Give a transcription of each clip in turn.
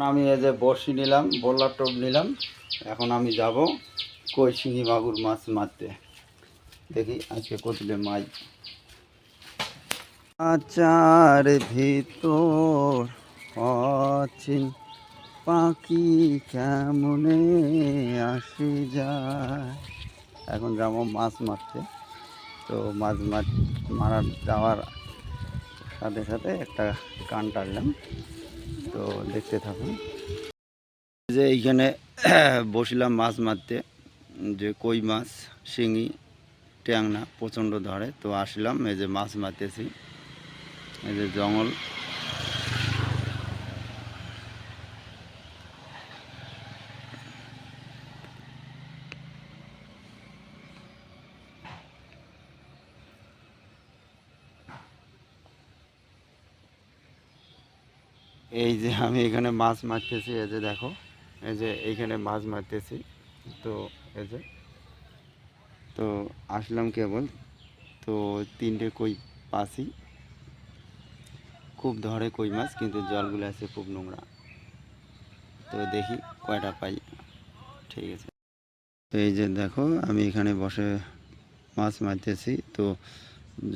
এখন আমি এই যে বড়শি নিলাম বোল্লার টোপ নিলাম, এখন আমি যাব কই শিঙি মাগুর মাছ মারতে। দেখি আজকে কতলে মাছ। আচার ভিতর অচিন পাখি কেমনে আসে যায়। এখন যাব মাছ মারতে। তো মাছ মার মারার যাওয়ার সাথে সাথে একটা কান টানলাম। তো দেখতে থাকুন। যে এইখানে বসিলাম মাছ মারতে, যে কই মাছ, শিঙি, ট্যাংনা প্রচণ্ড ধরে। তো আসলাম, এই যে মাছ মারতেছি। এই যে জঙ্গল। এই যে আমি এখানে মাছ মারতেছি, এই যে দেখো, এই যে এইখানে মাছ মারতেছি। তো এই যে, তো আসলাম কেবল। তো তিনটে কই পাসি। খুব ধরে কই মাছ, কিন্তু জলগুলো আছে খুব নোংরা। তো দেখি কয়টা পাই। ঠিক আছে। তো এই যে দেখো, আমি এখানে বসে মাছ মারতেছি। তো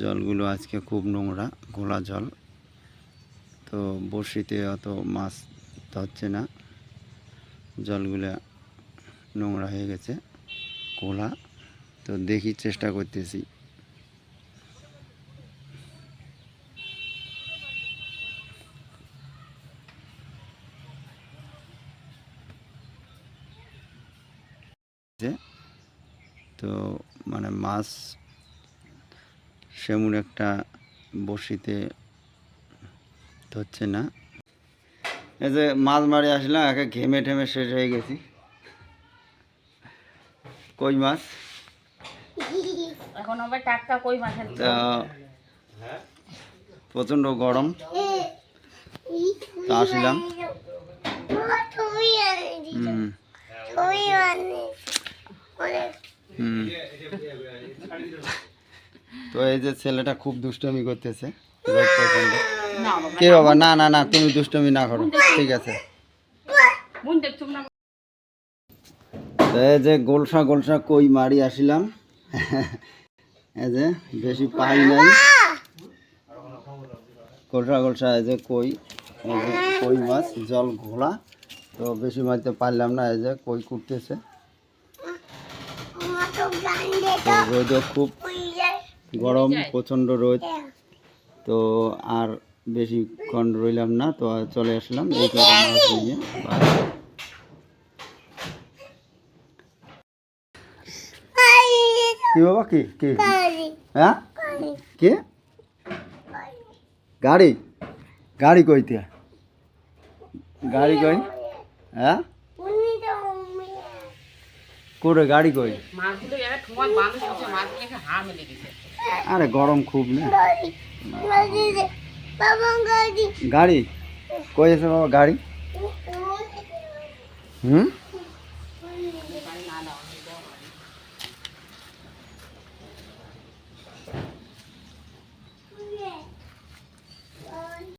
জলগুলো আজকে খুব নোংরা, ঘোলা জল। তো বড়শিতে অত মাছ ধরছে না। জলগুলো নোংরা হয়ে গেছে, কোলা। তো দেখি, চেষ্টা করতেছি। তো মানে মাছ সেমন একটা বড়শিতে ধরছে না। এই যে মাছ মারি আসলাম একে ঘেমে ঠেমে শেষ হয়ে গেছি। কই মাছ? এখন টাটকা কই মাছের তা প্রচণ্ড গরম। তা আসলাম। তো এই যে ছেলেটা খুব দুষ্টমি করতেছে। কে বাবা? না না না তুমি দুষ্টমি না করো। ঠিক আছে। এই যে গোলসা গোলসা কই মারি আসিলাম। এই যে বেশি পাই নাই। গোলসা গোলসা এই যে কই এই যে কই মাছ জল ঘোলা। তো বেশি মারতে পারলাম না এই যে কই কুটতেছে। তো রোদও খুব গরম প্রচণ্ড রোদ। তো আর বেশিক্ষণ রইলাম না তো চলে আসলাম এই কটা মাছ নিয়ে। কি বাবা কি কি? হ্যাঁ? কে? গাড়ি। গাড়ি কইতে গাড়ি কই? হ্যাঁ? করে গাড়ি কই? আরে গরম খুব না? গাড়ি? কই আছে বাবা গাড়ি? হুম?